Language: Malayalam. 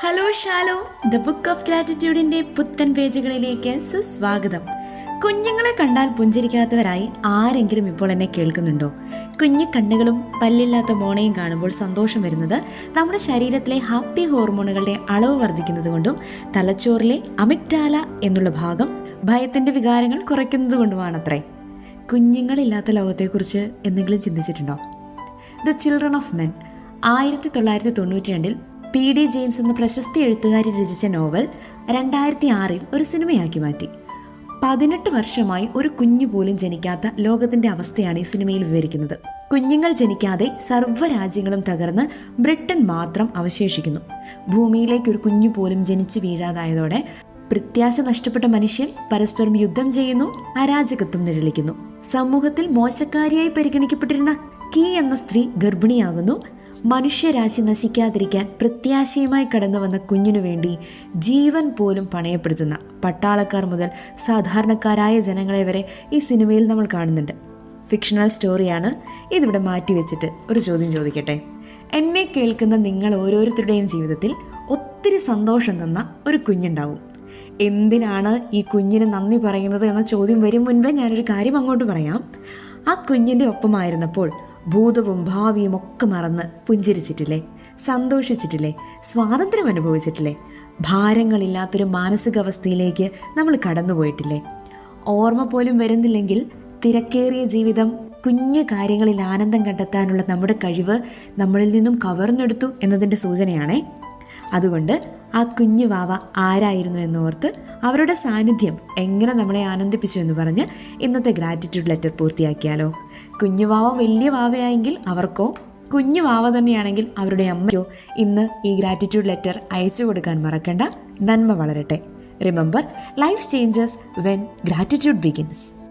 ഹലോ ഷാലോ ദ ബുക്ക് ഓഫ് ഗ്രാറ്റിറ്റ്യൂഡിന്റെ പുത്തൻ പേജുകളിലേക്ക് സുസ്വാഗതം. കുഞ്ഞുങ്ങളെ കണ്ടാൽ പുഞ്ചിരിക്കാത്തവരായി ആരെങ്കിലും ഇപ്പോൾ എന്നെ കേൾക്കുന്നുണ്ടോ? കുഞ്ഞു കണ്ണുകളും പല്ലില്ലാത്ത മോണയും കാണുമ്പോൾ സന്തോഷം വരുന്നത് നമ്മുടെ ശരീരത്തിലെ ഹാപ്പി ഹോർമോണുകളുടെ അളവ് വർദ്ധിക്കുന്നത് കൊണ്ടും തലച്ചോറിലെ അമിക്ടാല എന്നുള്ള ഭാഗം ഭയത്തിന്റെ വികാരങ്ങൾ കുറയ്ക്കുന്നത് കൊണ്ടുമാണത്രേ. കുഞ്ഞുങ്ങളില്ലാത്ത ലോകത്തെക്കുറിച്ച് എന്തെങ്കിലും ചിന്തിച്ചിട്ടുണ്ടോ? ദ ചിൽഡ്രൻ ഓഫ് മെൻ ആയിരത്തി തൊള്ളായിരത്തി തൊണ്ണൂറ്റി രണ്ടിൽ പി ഡി ജെയിംസ് എന്ന പ്രശസ്ത എഴുത്തുകാരി രചിച്ച നോവൽ രണ്ടായിരത്തി ആറിൽ ഒരു സിനിമയാക്കി മാറ്റി. പതിനെട്ട് വർഷമായി ഒരു കുഞ്ഞു പോലും ജനിക്കാത്ത ലോകത്തിന്റെ അവസ്ഥയാണ് ഈ സിനിമയിൽ വിവരിക്കുന്നത്. കുഞ്ഞുങ്ങൾ ജനിക്കാതെ സർവരാജ്യങ്ങളും തകർന്ന് ബ്രിട്ടൻ മാത്രം അവശേഷിക്കുന്നു. ഭൂമിയിലേക്ക് ഒരു കുഞ്ഞു പോലും ജനിച്ചു വീഴാതായതോടെ പ്രത്യാശ നഷ്ടപ്പെട്ട മനുഷ്യൻ പരസ്പരം യുദ്ധം ചെയ്യുന്നു അരാജകത്വം നിഴലിക്കുന്നു. സമൂഹത്തിൽ മോശക്കാരിയായി പരിഗണിക്കപ്പെട്ടിരുന്ന കീ എന്ന സ്ത്രീ ഗർഭിണിയാകുന്നു മനുഷ്യരാശി നശിക്കാതിരിക്കാൻ പ്രത്യാശയുമായി കടന്നു വന്ന കുഞ്ഞിനു വേണ്ടി ജീവൻ പോലും പണയപ്പെടുത്തുന്ന പട്ടാളക്കാർ മുതൽ സാധാരണക്കാരായ ജനങ്ങളെ വരെ ഈ സിനിമയിൽ നമ്മൾ കാണുന്നുണ്ട്. ഫിക്ഷണൽ സ്റ്റോറിയാണ് ഇതിവിടെ മാറ്റിവെച്ചിട്ട് ഒരു ചോദ്യം ചോദിക്കട്ടെ. എന്നെ കേൾക്കുന്ന നിങ്ങൾ ഓരോരുത്തരുടെയും ജീവിതത്തിൽ ഒത്തിരി സന്തോഷം തന്ന ഒരു കുഞ്ഞുണ്ടാവും. എന്തിനാണ് ഈ കുഞ്ഞിന് നന്ദി പറയുന്നത് എന്ന ചോദ്യം വരും മുൻപേ ഞാനൊരു കാര്യം അങ്ങോട്ട് പറയാം. ആ കുഞ്ഞിന്റെ ഒപ്പമായിരുന്നപ്പോൾ ഭൂതവും ഭാവിയും ഒക്കെ മറന്ന് പുഞ്ചിരിച്ചിട്ടില്ലേ? സന്തോഷിച്ചിട്ടില്ലേ? സ്വാതന്ത്ര്യം അനുഭവിച്ചിട്ടില്ലേ? ഭാരങ്ങളില്ലാത്തൊരു മാനസികാവസ്ഥയിലേക്ക് നമ്മൾ കടന്നുപോയിട്ടില്ലേ? ഓർമ്മ പോലും വരുന്നില്ലെങ്കിൽ തിരക്കേറിയ ജീവിതം കുഞ്ഞു കാര്യങ്ങളിൽ ആനന്ദം കണ്ടെത്താനുള്ള നമ്മുടെ കഴിവ് നമ്മളിൽ നിന്നും കവർന്നെടുത്തു എന്നതിന്റെ സൂചനയാണേ. അതുകൊണ്ട് ആ കുഞ്ഞു വാവ ആരായിരുന്നു എന്നോർത്ത് അവരുടെ സാന്നിധ്യം എങ്ങനെ നമ്മളെ ആനന്ദിപ്പിച്ചു എന്ന് പറഞ്ഞ് ഇന്നത്തെ ഗ്രാറ്റിറ്റ്യൂഡ് ലെറ്റർ പൂർത്തിയാക്കിയാലോ? കുഞ്ഞു വാവ വലിയ വാവയായെങ്കിൽ അവർക്കോ? കുഞ്ഞു വാവ തന്നെയാണെങ്കിൽ അവരുടെ അമ്മയ്ക്കോ? ഇന്ന് ഈ ഗ്രാറ്റിറ്റ്യൂഡ് ലെറ്റർ അയച്ചു കൊടുക്കാൻ മറക്കണ്ട. നന്മ വളരട്ടെ. Remember life changes when gratitude begins